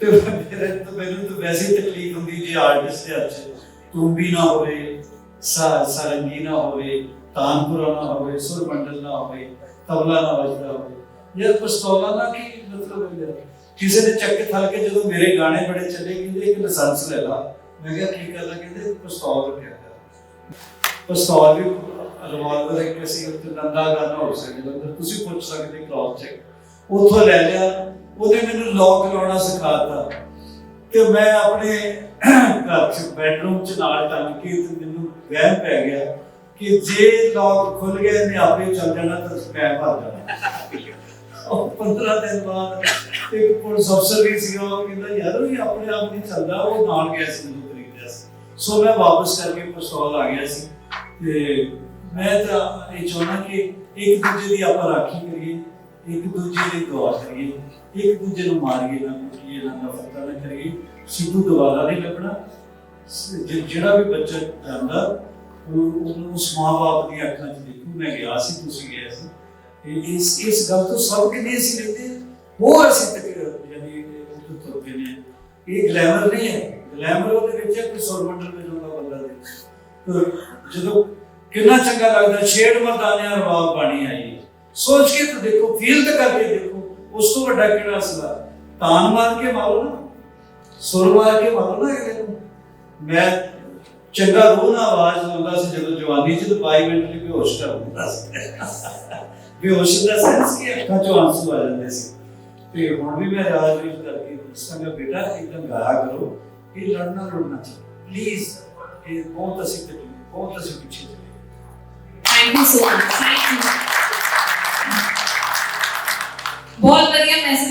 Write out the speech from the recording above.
ਤੇ ਮੇਰੇ ਮੈਨੂੰ ਤਾਂ ਵੈਸੇ ਤਕਲੀਫ ਹੁੰਦੀ ਜੇ ਆਰਟਿਸਟ ਦੇ ਹੱਥ 'ਚ ਤੂੰਬੀ ਨਾ ਹੋਵੇ, ਸਾ, ਸਾਰੰਗੀ ਨਾ ਹੋਵੇ, ਤਾਨਪੁਰਾ ਨਾ ਹੋਵੇ ਸੁਰ ਮੰਡਲ ਨਾ ਹੋਵੇ, ਤਬਲਾ ਨਾ ਵੱਜਦਾ ਹੋਵੇ। ਯਾਰ ਪਿਸਤੌਲਾਂ ਦਾ ਕੀ ਮਤਲਬ ਹੈ ਕਿਸੇ ਨੇ ਚੱਕ ਥਲ ਕੇ ਜਦੋਂ ਮੇਰੇ ਗਾਣੇ ਬੜੇ ਚੱਲੇ, ਕਹਿੰਦੇ ਇੱਕ ਲਾਇਸੈਂਸ ਲੈ ਲਾ। ਮੈਂ ਕਿਹਾ, ਕੀ ਕਰਨਾ? ਕਹਿੰਦੇ ਪਿਸਤੌਲ ਰੱਖਿਆ ਕਰ। ਵੀ ਰਿਵਾਲਵਰ ਇੱਕ ਅਸੀਂ ਉੱਤੇ ਨੰਦਾ ਗਾਣਾ ਹੋ ਸਕਦਾ, ਤੁਸੀਂ ਪੁੱਛ ਸਕਦੇ ਕ੍ਰਾਸ ਚੈੱਕ ਉੱਥੋਂ ਲੈ ਲਿਆ ਉਹਨੇ ਮੈਨੂੰ ਲੌਕ ਲਾਉਣਾ ਸਿਖਾਤਾ ਤੇ ਮੈਂ ਆਪਣੇ ਘਰ ਚ ਬੈਡਰੂਮ ਚ ਨਾਲ ਟੰਗ ਕੇ ਤੇ ਮੈਨੂੰ ਵਹਿਮ ਪੈ ਗਿਆ ਕਿ ਜੇ ਲੌਕ ਖੁੱਲ ਗਿਆ ਇਹਨੇ ਆਪੇ ਚੱਲ ਜਾਣਾ ਤਾਂ ਮੈਂ ਭਰ ਜਾਣਾ। ਉਹ 15 ਦਿਨ ਬਾਅਦ ਇੱਕ ਪੁਲਿਸ ਅਫਸਰ ਵੀ ਸੀ ਉਹ ਕਹਿੰਦਾ, ਯਾਰ ਇਹ ਆਪਣੇ ਆਪ ਨਹੀਂ ਚੱਲਦਾ, ਉਹ ਨਾਲ ਗਿਆ ਸੀ, ਮੈਨੂੰ ਖਰੀਦਿਆ ਸੀ। ਸੋ ਮੈਂ ਵਾਪਸ ਕਰਕੇ ਪਿਸਤੌਲ ਆ ਗਿਆ ਸੀ ਤੇ ਮੈਂ ਤਾਂ ਇਹ ਚਾਹੁੰਦਾ ਕਿ ਇੱਕ ਦੂਜੇ ਦੀ ਆਪਾਂ ਰਾਖੀ ਕਰੀਏ। ਇੱਕ ਦੂਜੇ ਦੀ ਦੁਆ ਕਰੀਏ, ਇੱਕ ਦੂਜੇ ਨੂੰ ਮਾਰੀਏ, ਨਾ ਕੁੱਟੀਏ, ਨਾ ਨਫ਼ਰਤ ਨਾ ਕਰੀਏ, ਸਿੱਧੂ ਦੁਬਾਰਾ ਨਹੀਂ ਲੱਭਣਾ ਜਿਹੜਾ ਵੀ ਬੱਚਾ ਜਾਂਦਾ, ਉਹ, ਉਹਨੂੰ ਉਸ ਦੀਆਂ ਅੱਖਾਂ 'ਚ ਦੇਖੂ, ਮੈਂ ਗਿਆ ਸੀ, ਤੁਸੀਂ ਗਏ ਸੀ। ਇਸ ਇਸ ਗੱਲ ਤੋਂ ਸਭ ਕਿ ਨਹੀਂ ਲੈਂਦੇ ਹੋਰ ਅਸੀਂ ਤੱਕ ਯਾਨੀ ਉਹ ਤੋਂ ਨੇ। ਇਹ ਗਲੈਮਰ ਨਹੀਂ ਹੈ। ਗਲੈਮਰ ਉਹਦੇ ਵਿੱਚ ਹੈ, ਕੋਈ ਸੌਰਮੰਡਲ ਵਿੱਚ ਹੁੰਦਾ ਬੰਦਾ ਦੇ ਜਦੋਂ ਕਿੰਨਾ ਚੰਗਾ ਲੱਗਦਾ, ਛੇੜ ਮਰਦਾਨਿਆਂ ਰਵਾਬ ਬਾਣੀ ਆਈ ਸੋਚ ਕੇ ਤਾਂ ਦੇਖੋ, ਫੀਲ ਤਾਂ ਕਰਕੇ ਦੇਖੋ, ਉਸ ਤੋਂ ਵੱਡਾ ਕਿਹੜਾ ਅਸਲਾ? ਤਾਨ ਮਾਰ ਕੇ ਮਾਰੋ ਨਾ, ਸੁਰ ਮਾਰ ਕੇ ਮਾਰੋ ਨਾ ਅਗਲੇ ਮੈਂ ਚੰਗਾ ਰੂਹ ਆਵਾਜ਼ ਲਾਉਂਦਾ ਸੀ, ਜਦੋਂ ਜਵਾਨੀ ਚ ਤਾਂ 22 ਮਿੰਟ ਲਈ ਬੇਹੋਸ਼ ਕਰ ਦਿੰਦਾ ਸੀ। ਬੇਹੋਸ਼ ਦਾ ਸੈਂਸ ਕਿ ਅੱਖਾਂ ਚੋਂ ਆਂਸੂ ਆ ਜਾਂਦੇ ਸੀ। ਤੇ ਹੁਣ ਵੀ ਮੈਂ ਰਾਜ ਵਿੱਚ ਕਰਕੇ ਦੱਸਾਂਗਾ ਬੇਟਾ ਇੱਕਦਮ ਗਾਇਆ ਕਰੋ ਇਹ ਲੜਨਾ ਲੜਨਾ ਚਾਹੀਦਾ। ਪਲੀਜ਼ ਇਹ ਬਹੁਤ ਅਸੀਂ ਤਕਲੀਫ, ਬਹੁਤ ਅਸੀਂ ਪਿੱਛੇ thank you so much thank you ਬਹੁਤ ਵਧੀਆ ਮੈਸੇਜ